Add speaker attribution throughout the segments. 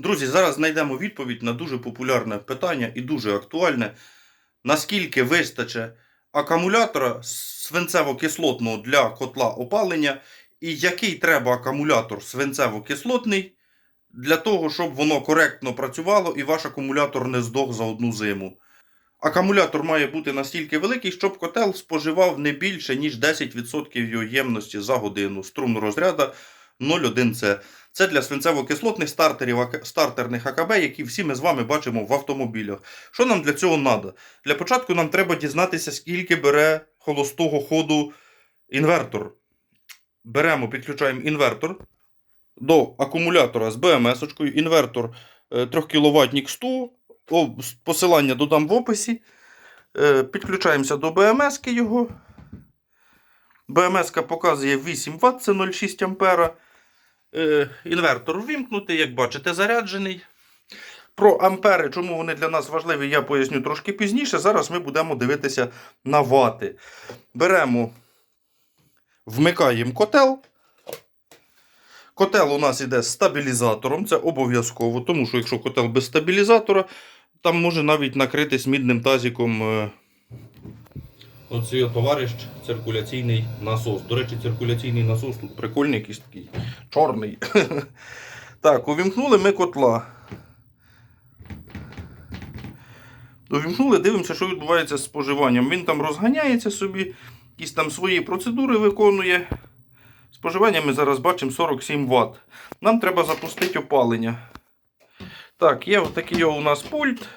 Speaker 1: Друзі, зараз знайдемо відповідь на дуже популярне питання і дуже актуальне. Наскільки вистачить акумулятора свинцево-кислотного для котла опалення, і який треба акумулятор свинцево-кислотний для того, щоб воно коректно працювало і ваш акумулятор не здох за одну зиму. Акумулятор має бути настільки великий, щоб котел споживав не більше, ніж 10% його ємності за годину. Струм розряду 0,1С. Це для свинцево-кислотних стартерів, стартерних АКБ, які всі ми з вами бачимо в автомобілях. Що нам для цього треба? Для початку нам треба дізнатися, скільки бере холостого ходу інвертор. Беремо, підключаємо інвертор до акумулятора з БМС-очкою. Інвертор 3 кВт 100. Посилання додам в описі. Е, Підключаємося до БМС його. БМС показує 8 Вт, це 0,6 ампера. Е, Інвертор ввімкнутий, як бачите, заряджений. Про ампери, чому вони для нас важливі, я поясню трошки пізніше. Зараз ми будемо дивитися на вати. Беремо, вмикаємо котел. Котел у нас іде з стабілізатором, це обов'язково, тому що якщо котел без стабілізатора, там може навіть накритись мідним тазиком. Е, Оцей товариш циркуляційний насос. До речі, циркуляційний насос тут прикольний, якийсь такий чорний. Так, увімкнули ми котла. Увімкнули, дивимося, що відбувається з споживанням. Він там розганяється собі, якісь там свої процедури виконує. Споживання ми зараз бачимо 47 Вт. Нам треба запустити опалення. Так, є отакий у нас пульт.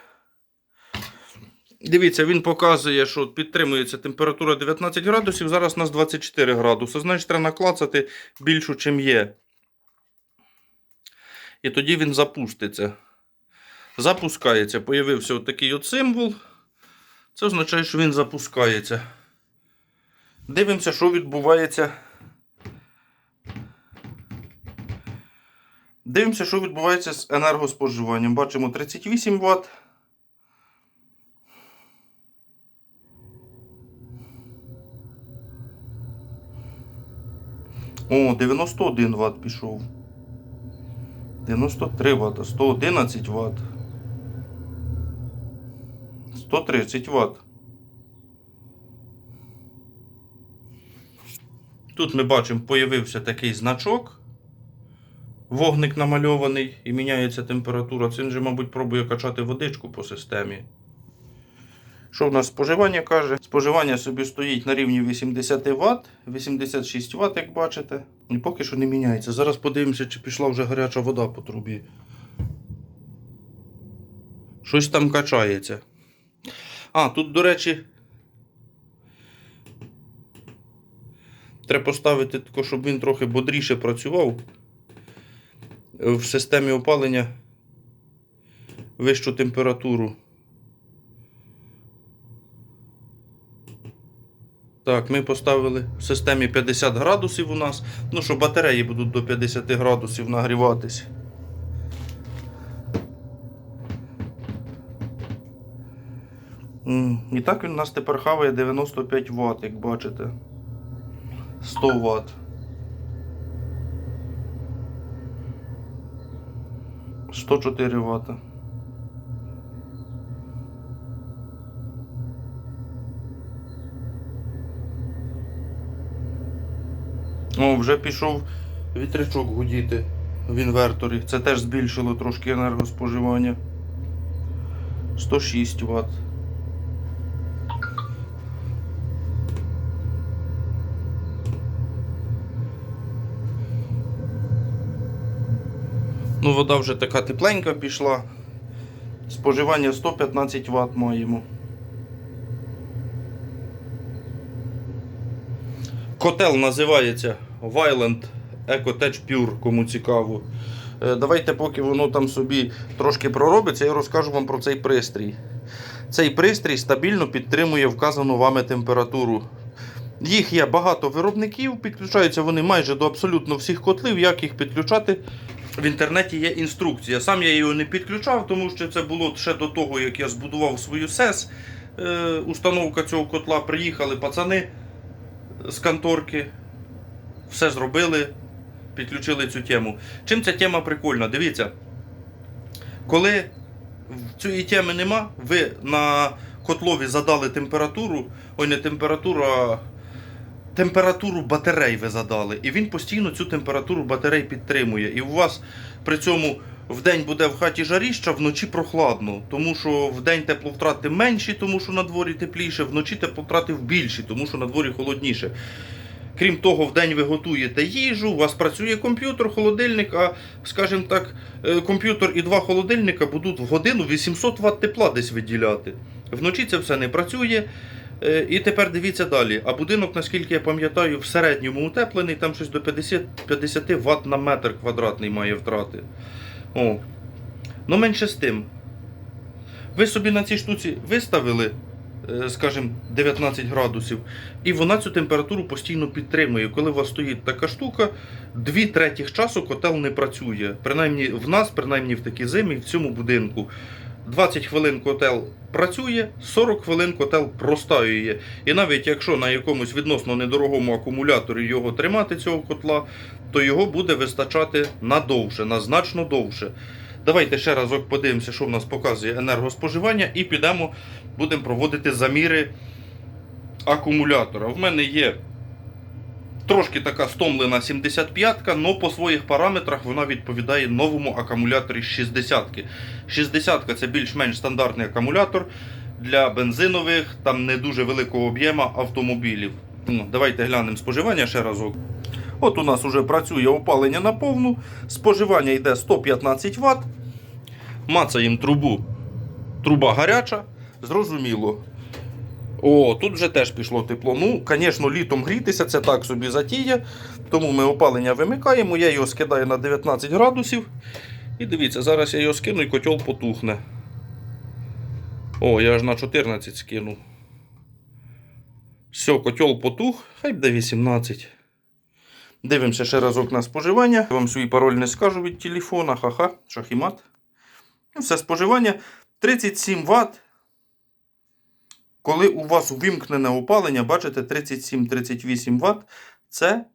Speaker 1: Дивіться, він показує, що підтримується температура 19 градусів. Зараз у нас 24 градуси. Значить, треба наклацати більшу, чим є. І тоді він запуститься. Запускається. Появився отакий от символ. Це означає, що він запускається. Дивимося, що відбувається. Дивимося, що відбувається з енергоспоживанням. Бачимо 38 Вт. О, 91 Вт пішов. 93 Вт, 111 Вт. 130 Вт. Тут ми бачимо, появився такий значок. Вогник намальований і міняється температура. Він же, мабуть, пробує качати водичку по системі. Що в нас споживання каже? Споживання собі стоїть на рівні 80 Вт, 86 Вт, як бачите. І поки що не міняється. Зараз подивимося, чи пішла вже гаряча вода по трубі. Щось там качається. А, тут, до речі, треба поставити, тако, щоб він трохи бодріше працював. В системі опалення вищу температуру. Так, ми поставили в системі 50 градусів у нас. Ну що батареї будуть до 50 градусів нагріватись. І так він у нас тепер хаває 95 Вт, як бачите. 100 Вт. 104 Вт. О, вже пішов вітрячок гудіти в інверторі. Це теж збільшило трошки енергоспоживання. 106 Вт. Ну, вода вже така тепленька пішла. Споживання 115 Вт маємо. Котел називається Violent EcoTech Pure, кому цікаво. Е, Давайте, поки воно там собі трошки проробиться, я розкажу вам про цей пристрій. Цей пристрій стабільно підтримує вказану вами температуру. Їх є багато виробників, підключаються вони майже до абсолютно всіх котлів. Як їх підключати? В інтернеті є інструкція. Сам я його не підключав, тому що це було ще до того, як я збудував свою СЕС. Е, установка цього котла приїхали пацани з конторки. Все зробили, підключили цю тему. Чим ця тема прикольна? Дивіться. Коли цієї теми нема, ви на котлові задали температуру, ой, не температуру, а температуру батарей ви задали. І він постійно цю температуру батарей підтримує. І у вас при цьому вдень буде в хаті жаріща, вночі прохладно. Тому що вдень тепловтрати менші, тому що на дворі тепліше, вночі тепловтрати більші, тому що на дворі холодніше. Крім того, вдень ви готуєте їжу, у вас працює комп'ютер, холодильник, а, скажімо так, е, комп'ютер і два холодильника будуть в годину 800 Вт тепла десь виділяти. Вночі це все не працює. Е, І тепер дивіться далі. А будинок, наскільки я пам'ятаю, в середньому утеплений, там щось до 50, 50 Вт на метр квадратний має втрати. О. Ну менше з тим. Ви собі на цій штуці виставили, е, скажімо, 19 градусів, і вона цю температуру постійно підтримує. Коли у вас стоїть така штука, дві третіх часу котел не працює. Принаймні в нас, принаймні в такій зимі, в цьому будинку. 20 хвилин котел працює, 40 хвилин котел простаює. І навіть якщо на якомусь відносно недорогому акумуляторі його тримати, цього котла, то його буде вистачати надовше, на значно довше. Давайте ще разок подивимося, що в нас показує енергоспоживання, і підемо, будемо проводити заміри акумулятора. В мене є трошки така стомлена 75-ка, але по своїх параметрах вона відповідає новому акумуляторі 60-ки. 60-ка це більш-менш стандартний акумулятор для бензинових, там не дуже великого об'єму автомобілів. Ну, давайте глянемо споживання ще разок. От у нас вже працює опалення на повну, споживання йде 115 Вт. Мацаємо трубу. Труба гаряча, зрозуміло. О, тут вже теж пішло тепло. Ну, звісно, літом грітися це так собі затіє. Тому ми опалення вимикаємо, я його скидаю на 19 градусів. І дивіться, зараз я його скину і котел потухне. О, я аж на 14 скинув. Все, котел потух, хай буде 18. Дивимося ще разок на споживання. Я вам свій пароль не скажу від телефона. Ха-ха, шахімат. Ну, Все споживання 37 Вт. Коли у вас увімкнене опалення, бачите, 37-38 Вт, це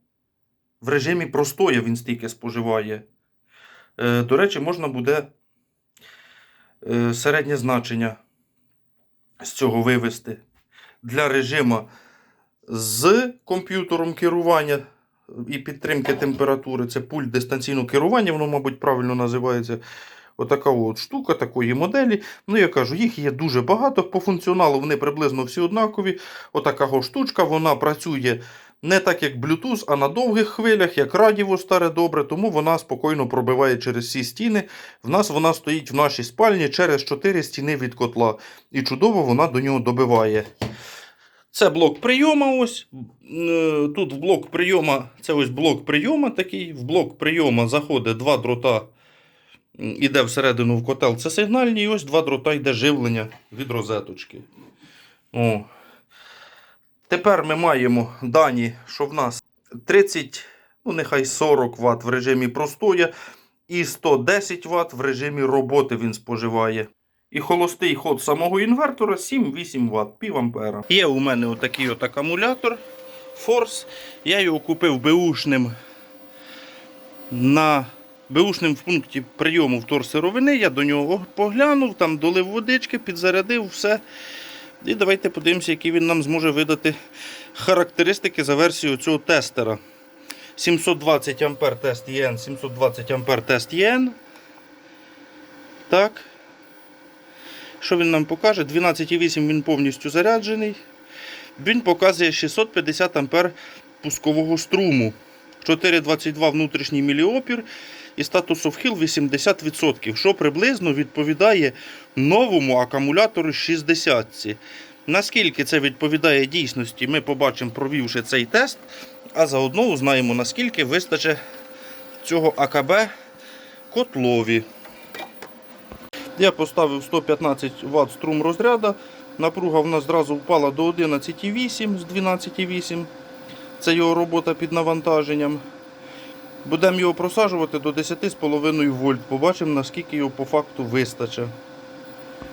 Speaker 1: в режимі простоя він стільки споживає. Е, До речі, можна буде е, середнє значення з цього вивести для режиму з комп'ютером керування і підтримки температури. Це пульт дистанційного керування, воно, мабуть, правильно називається. Отака от штука такої моделі. Ну, я кажу, їх є дуже багато. По функціоналу вони приблизно всі однакові. Отака штучка, вона працює не так, як Bluetooth, а на довгих хвилях, як радіо старе добре, тому вона спокійно пробиває через всі стіни. В нас вона стоїть в нашій спальні через 4 стіни від котла. І чудово вона до нього добиває. Це блок прийому. Ось. Е, Тут в блок прийому, це ось блок прийому такий. В блок прийому заходить два дрота, іде всередину в котел. Це сигнальні, і ось два дрота йде живлення від розеточки. О. Тепер ми маємо дані, що в нас 30, ну нехай 40 Вт в режимі простоя і 110 Вт в режимі роботи він споживає. І холостий ход самого інвертора 7-8 Вт, пів ампера. Є у мене отакий от акумулятор Force. Я його купив беушним на беушним в пункті прийому вторсировини. Я до нього поглянув, там долив водички, підзарядив все. І давайте подивимося, які він нам зможе видати характеристики за версією цього тестера. 720 А тест ЄН, 720 А тест ЄН. Так. Що він нам покаже? 12,8 він повністю заряджений. Він показує 650 А пускового струму. 4,22 внутрішній міліопір і статус of Hill 80%, що приблизно відповідає новому акумулятору 60. Наскільки це відповідає дійсності, ми побачимо, провівши цей тест, а заодно узнаємо, наскільки вистачить цього АКБ котлові. Я поставив 115 Вт струм розряду. Напруга в нас зразу впала до 11,8 з 12,8. Це його робота під навантаженням. Будемо його просаджувати до 10,5 вольт. Побачимо, наскільки його по факту вистачить.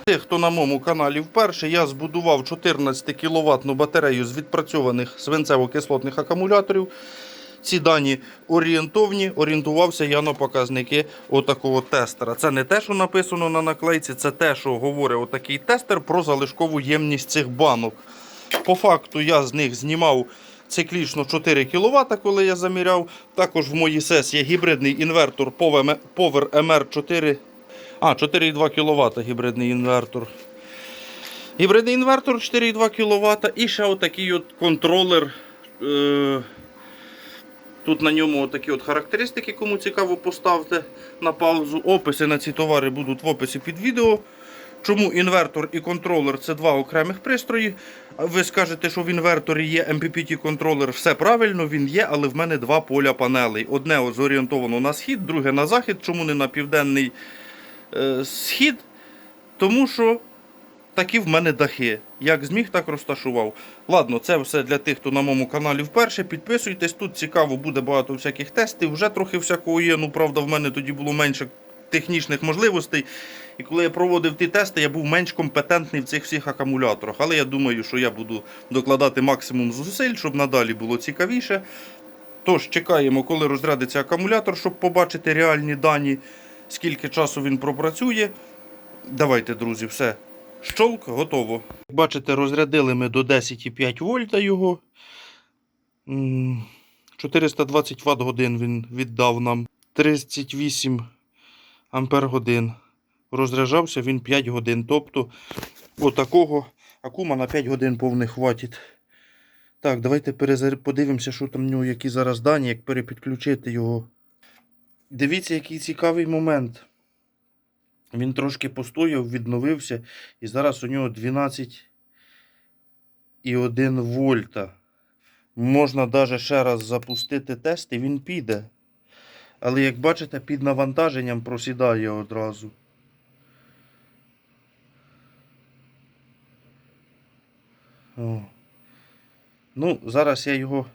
Speaker 1: Тих, хто на моєму каналі вперше, я збудував 14 кВт батарею з відпрацьованих свинцево-кислотних акумуляторів. ці дані орієнтовні. Орієнтувався я на показники отакого тестера. Це не те, що написано на наклейці, це те, що говорить отакий тестер про залишкову ємність цих банок. По факту я з них знімав циклічно 4 кВт, коли я заміряв. Також в моїй сесії є гібридний інвертор Power MR4. А, 4,2 кВт гібридний інвертор. Гібридний інвертор 4,2 кВт і ще отакий от контролер. Е- Тут на ньому такі от характеристики, кому цікаво, поставте на паузу. Описи на ці товари будуть в описі під відео. Чому інвертор і контролер це два окремих пристрої. Ви скажете, що в інверторі є MPPT контролер. Все правильно, він є, але в мене два поля панелей. Одне зорієнтовано на схід, друге на захід. Чому не на південний е, схід? Тому що такі в мене дахи. Як зміг, так розташував. Ладно, це все для тих, хто на моєму каналі вперше. Підписуйтесь, тут цікаво, буде багато всяких тестів. Вже трохи всякого є. Ну, правда, в мене тоді було менше технічних можливостей. І коли я проводив ті тести, я був менш компетентний в цих всіх акумуляторах. Але я думаю, що я буду докладати максимум зусиль, щоб надалі було цікавіше. Тож, чекаємо, коли розрядиться акумулятор, щоб побачити реальні дані, скільки часу він пропрацює. Давайте, друзі, все. Щолк, готово. Як бачите, розрядили ми до 10,5 вольта його. 420 Вт годин він віддав нам. 38 ампер годин. Розряджався він 5 годин. Тобто, отакого акума на 5 годин повних хватить. Так, давайте подивимося, що там в нього, які зараз дані, як перепідключити його. Дивіться, який цікавий момент. Він трошки постояв, відновився, і зараз у нього 12,1 вольта. Можна навіть ще раз запустити тест, і він піде. Але як бачите, під навантаженням просідає одразу. О. Ну, зараз я його.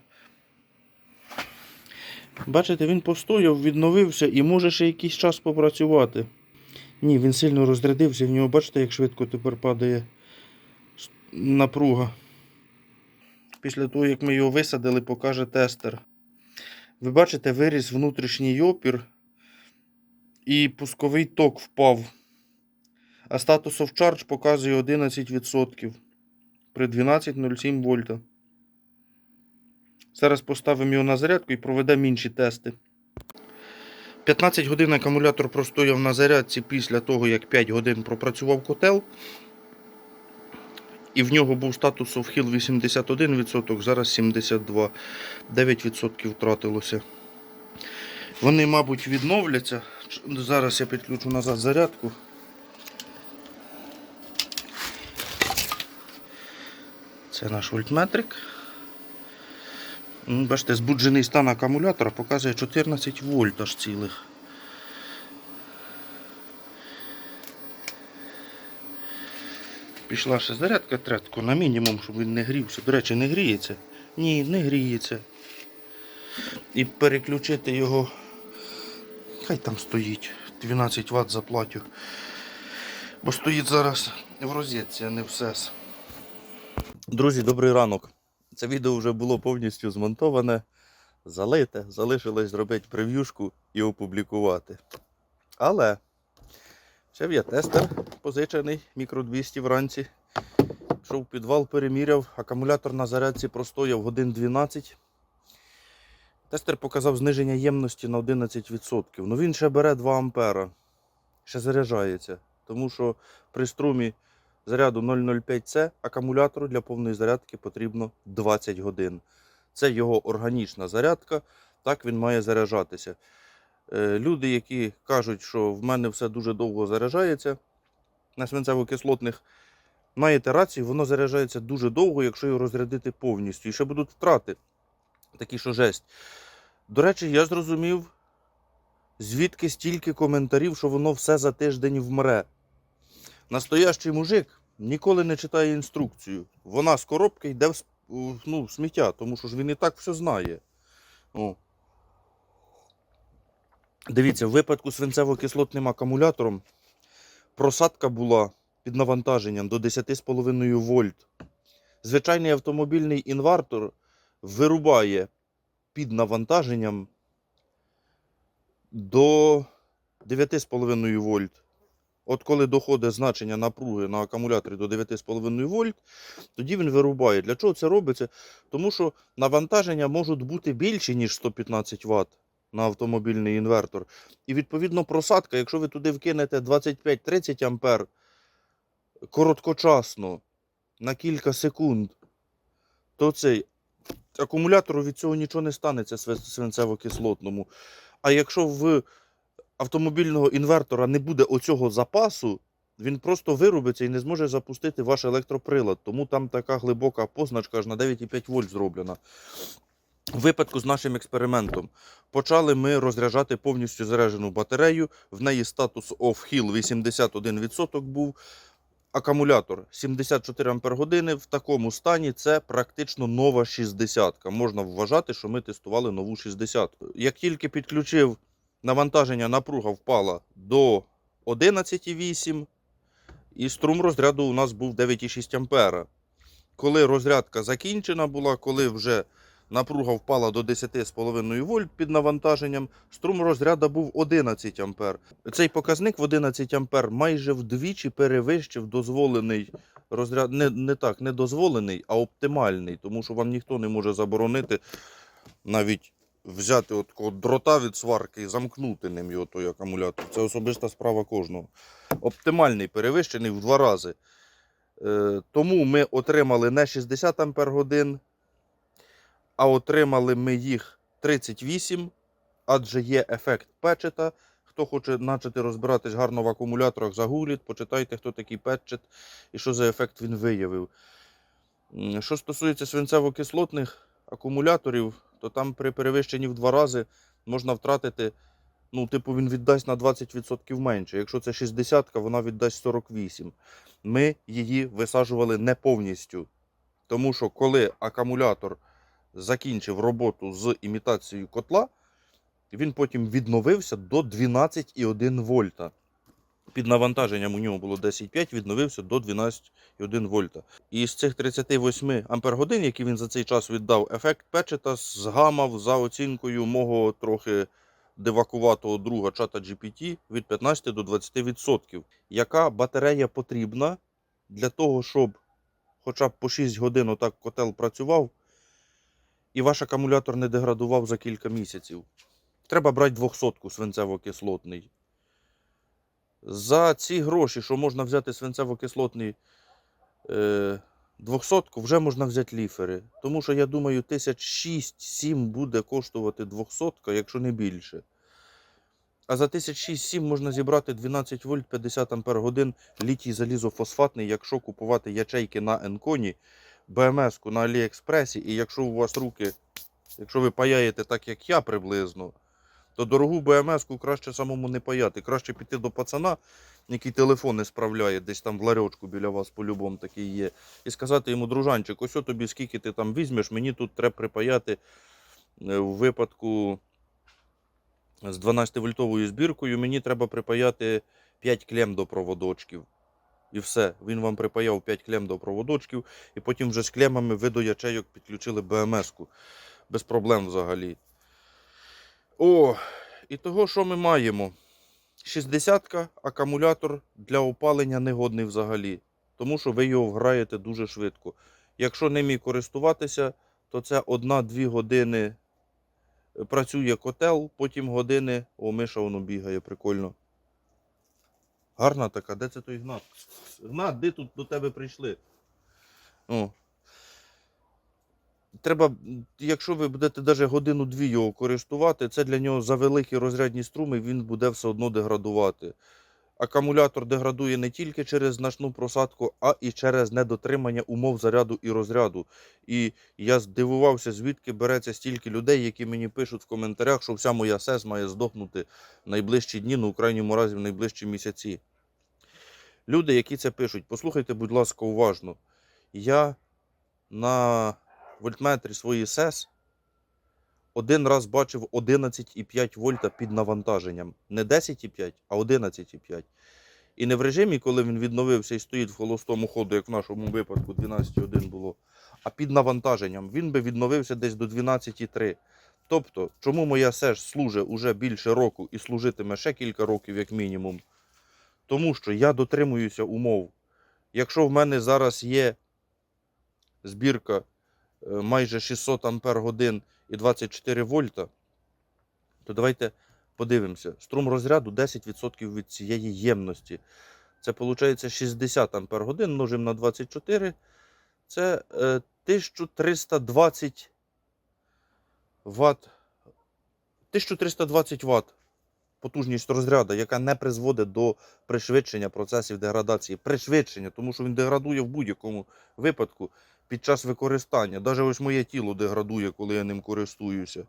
Speaker 1: Бачите, він постояв, відновився і може ще якийсь час попрацювати. Ні, він сильно розрядився, в нього бачите, як швидко тепер падає напруга. Після того, як ми його висадили, покаже тестер. Ви бачите, виріс внутрішній опір і пусковий ток впав. А статус of charge показує 11% при 12,07 вольта. Зараз поставимо його на зарядку і проведемо інші тести. 15 годин акумулятор простояв на зарядці після того, як 5 годин пропрацював котел. І в нього був статус of 81%, зараз 72%. 9% втратилося. Вони, мабуть, відновляться. Зараз я підключу назад зарядку. Це наш вольтметрик. Бачите, збуджений стан акумулятора показує 14 вольт аж цілих. Пішла ще зарядка третку на мінімум, щоб він не грівся. До речі, не гріється. Ні, не гріється. І переключити його. Хай там стоїть. 12 Вт заплатю. Бо стоїть зараз в розетці, а не в СЕС. Друзі, добрий ранок. Це відео вже було повністю змонтоване, залите, залишилось зробити прев'юшку і опублікувати. Але ще тестер позичений, мікро 200 вранці. Пішов в підвал, переміряв, акумулятор на зарядці простояв годин 12. Тестер показав зниження ємності на 11%. Ну він ще бере 2 ампера. Ще заряджається. Тому що при струмі заряду 0,05С акумулятору для повної зарядки потрібно 20 годин. Це його органічна зарядка, так він має заряджатися. Е, Люди, які кажуть, що в мене все дуже довго заряджається на свинцево-кислотних, маєте рацію, воно заряджається дуже довго, якщо його розрядити повністю. І ще будуть втрати. Такі, що жесть. До речі, я зрозумів, звідки стільки коментарів, що воно все за тиждень вмре. Настоящий мужик ніколи не читає інструкцію. Вона з коробки йде в, ну, в сміття, тому що ж він і так все знає. О. Дивіться, в випадку свинцево-кислотним акумулятором просадка була під навантаженням до 10,5 вольт. Звичайний автомобільний інвертор вирубає під навантаженням до 9,5 вольт. От коли доходить значення напруги на акумуляторі до 9,5 вольт, тоді він вирубає. Для чого це робиться? Тому що навантаження можуть бути більші, ніж 115 Вт на автомобільний інвертор. І відповідно просадка, якщо ви туди вкинете 25-30 ампер короткочасно на кілька секунд, то цей акумулятору від цього нічого не станеться свинцево-кислотному. А якщо в автомобільного інвертора не буде оцього запасу, він просто вирубиться і не зможе запустити ваш електроприлад. Тому там така глибока позначка аж на 9,5 вольт зроблена. У випадку з нашим експериментом почали ми розряджати повністю заряджену батарею. В неї статус off-hill 81% був. Акумулятор 74 Ампер години в такому стані це практично нова 60. Можна вважати, що ми тестували нову 60-ку. Як тільки підключив навантаження, напруга впала до 11,8 і струм розряду у нас був 9,6 ампера. Коли розрядка закінчена була, коли вже напруга впала до 10,5 вольт під навантаженням, струм розряду був 11 ампер. Цей показник в 11 ампер майже вдвічі перевищив дозволений розряд, не, не так, не дозволений, а оптимальний, тому що вам ніхто не може заборонити навіть взяти от дрота від сварки і замкнути ним його той акумулятор. Це особиста справа кожного. Оптимальний перевищений в два рази. Е, тому ми отримали не 60 ампер годин, а отримали ми їх 38, адже є ефект печета. Хто хоче почати розбиратись гарно в акумуляторах, загугліть, почитайте, хто такий петчет і що за ефект він виявив. Що стосується свинцево-кислотних акумуляторів, то там при перевищенні в два рази можна втратити, ну, типу, він віддасть на 20% менше. Якщо це 60, вона віддасть 48. Ми її висаджували не повністю. Тому що коли акумулятор закінчив роботу з імітацією котла, він потім відновився до 12,1 вольта. Під навантаженням у нього було 10,5, відновився до 12,1 вольта. І з цих 38 ампер годин, які він за цей час віддав, ефект печета згамав за оцінкою мого трохи дивакуватого друга чата GPT від 15 до 20%. Яка батарея потрібна для того, щоб хоча б по 6 годин отак котел працював, і ваш акумулятор не деградував за кілька місяців. Треба брати 200 свинцево-кислотний. За ці гроші, що можна взяти свинцево-кислотний е, 200, вже можна взяти ліфери. Тому що я думаю, тисяч 6-7 буде коштувати 200, якщо не більше. А за 1006-7 можна зібрати 12 вольт 50 ампер годин літій залізофосфатний, якщо купувати ячейки на Енконі, БМС-ку на Аліекспресі, і якщо у вас руки, якщо ви паяєте так, як я приблизно, то дорогу БМС-ку краще самому не паяти. Краще піти до пацана, який телефон не справляє, десь там в ларьочку біля вас по-любому такий є, і сказати йому, дружанчик, ось тобі скільки ти там візьмеш, мені тут треба припаяти е, в випадку з 12-вольтовою збіркою, мені треба припаяти 5 клем до проводочків. І все. Він вам припаяв 5 клем до проводочків, і потім вже з клемами ви до ячейок підключили БМС-ку. Без проблем взагалі. О, і того, що ми маємо? 60-ка акумулятор для опалення негодний взагалі, тому що ви його вграєте дуже швидко. Якщо ним і користуватися, то це 1-2 години працює котел, потім години. О, миша воно бігає, прикольно. Гарна така, де це той Гнат? Гнат, де тут до тебе прийшли? О. Треба, якщо ви будете навіть годину-дві його користувати, це для нього за великі розрядні струми, він буде все одно деградувати. Акумулятор деградує не тільки через значну просадку, а і через недотримання умов заряду і розряду. І я здивувався, звідки береться стільки людей, які мені пишуть в коментарях, що вся моя СЕС має здохнути в найближчі дні, ну, у крайньому разі в найближчі місяці. Люди, які це пишуть, послухайте, будь ласка, уважно. Я на вольтметрі своєї СЕС один раз бачив 11,5 вольта під навантаженням. Не 10,5, а 11,5. І не в режимі, коли він відновився і стоїть в холостому ходу, як в нашому випадку 12,1 було, а під навантаженням. Він би відновився десь до 12,3. Тобто, чому моя сеш служить уже більше року і служитиме ще кілька років, як мінімум? Тому що я дотримуюся умов. Якщо в мене зараз є збірка е, майже 600 ампер годин і 24 вольта, то давайте подивимося. Струм розряду 10% від цієї ємності. Це виходить 60 ампер годин множимо на 24. Це е, 1320 Вт. 1320 Вт потужність розряду, яка не призводить до пришвидшення процесів деградації. Пришвидшення, тому що він деградує в будь-якому випадку під час використання. Навіть ось моє тіло деградує, коли я ним користуюся.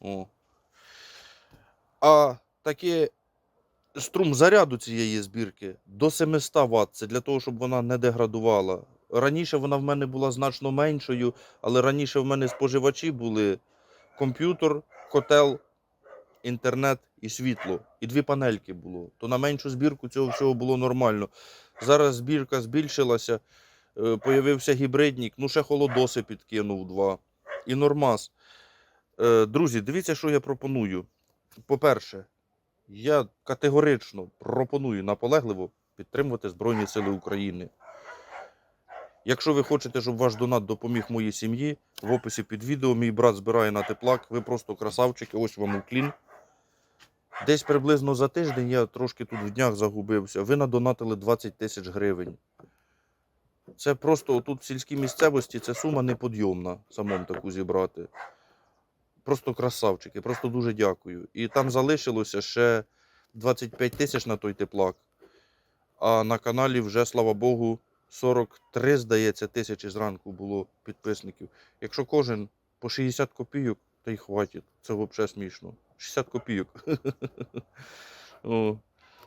Speaker 1: О. А таке струм заряду цієї збірки до 700 Вт. Це для того, щоб вона не деградувала. Раніше вона в мене була значно меншою, але раніше в мене споживачі були комп'ютер, котел, інтернет і світло. І дві панельки було. То на меншу збірку цього всього було нормально. Зараз збірка збільшилася, е, появився гібридник, ну ще холодоси підкинув два. І нормас. Е, Друзі, дивіться, що я пропоную. По-перше, я категорично пропоную наполегливо підтримувати Збройні Сили України. Якщо ви хочете, щоб ваш донат допоміг моїй сім'ї, в описі під відео мій брат збирає на теплак. Ви просто красавчики, ось вам уклін. Десь приблизно за тиждень я трошки тут в днях загубився. Ви надонатили 20 тисяч гривень. Це просто тут в сільській місцевості це сума неподйомна самому таку зібрати. Просто красавчики, просто дуже дякую. І там залишилося ще 25 тисяч на той теплак. А на каналі вже, слава Богу, 43, здається, тисячі зранку було підписників. Якщо кожен по 60 копійок, то й хватить. Це взагалі смішно. 60 копійок.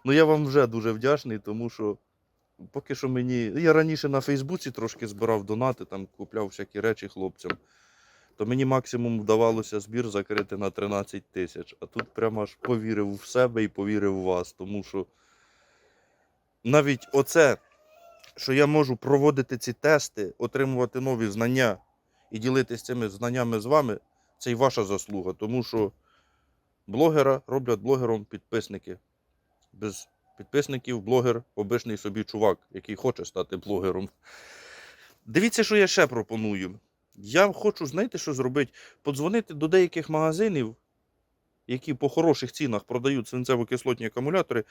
Speaker 1: Ну я вам вже дуже вдячний, тому що поки що мені. Я раніше на Фейсбуці трошки збирав донати, там купляв всякі речі хлопцям. То мені максимум вдавалося збір закрити на 13 тисяч. А тут прямо аж повірив в себе і повірив в вас. Тому що навіть оце, що я можу проводити ці тести, отримувати нові знання і ділитися цими знаннями з вами, це і ваша заслуга. Тому що блогера роблять блогером підписники. Без підписників блогер обичний собі чувак, який хоче стати блогером. Дивіться, що я ще пропоную. Я хочу, знаєте, що зробити? Подзвонити до деяких магазинів, які по хороших цінах продають свинцево-кислотні акумулятори,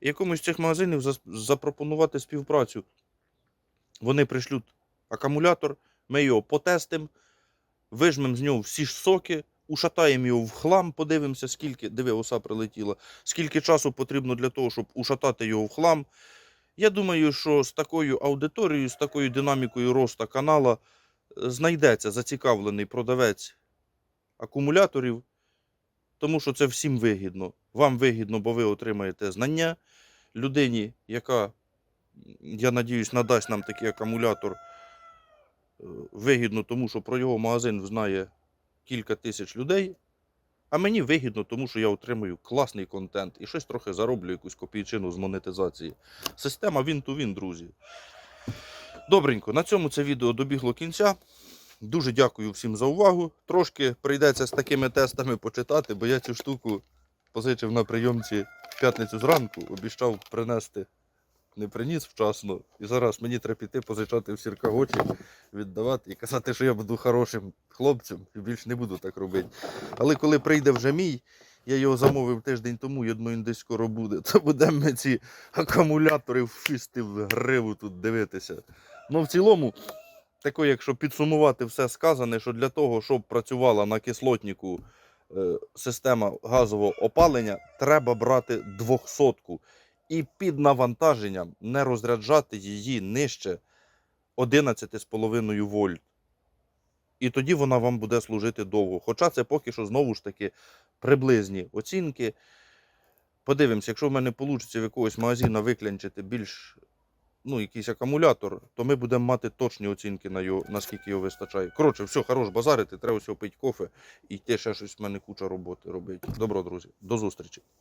Speaker 1: і якомусь з цих магазинів запропонувати співпрацю. Вони пришлють акумулятор, ми його потестимо, вижмемо з нього всі ж соки, ушатаємо його в хлам, подивимося, скільки, диви, оса прилетіла, скільки часу потрібно для того, щоб ушатати його в хлам. Я думаю, що з такою аудиторією, з такою динамікою росту канала е, знайдеться зацікавлений продавець акумуляторів, тому що це всім вигідно. Вам вигідно, бо ви отримаєте знання. Людині, яка, я надіюсь, надасть нам такий акумулятор, е, вигідно, тому що про його магазин знає кілька тисяч людей. А мені вигідно, тому що я отримую класний контент і щось трохи зароблю якусь копійчину з монетизації. Система він-то-він, друзі. Добренько, на цьому це відео добігло кінця. Дуже дякую всім за увагу. Трошки прийдеться з такими тестами почитати, бо я цю штуку позичив на прийомці в п'ятницю зранку, обіцяв принести. Не приніс вчасно, і зараз мені треба піти позичати в сіркагочі, віддавати і казати, що я буду хорошим хлопцем і більше не буду так робити. Але коли прийде вже мій, я його замовив тиждень тому, я думаю, він десь скоро буде. То будемо ми ці акумулятори в в гриву тут дивитися. Ну, в цілому, тако, якщо підсумувати все сказане, що для того, щоб працювала на кислотнику е, система газового опалення, треба брати 200 і під навантаженням не розряджати її нижче 11,5 вольт. І тоді вона вам буде служити довго. Хоча це поки що знову ж таки приблизні оцінки. Подивимося, якщо в мене вийде в якогось магазина виклянчити більш ну, якийсь акумулятор, то ми будемо мати точні оцінки на його, наскільки його вистачає. Коротше, все, хорош базарити, треба все пити кофе і йти ще щось в мене куча роботи робити. Добро, друзі, до зустрічі.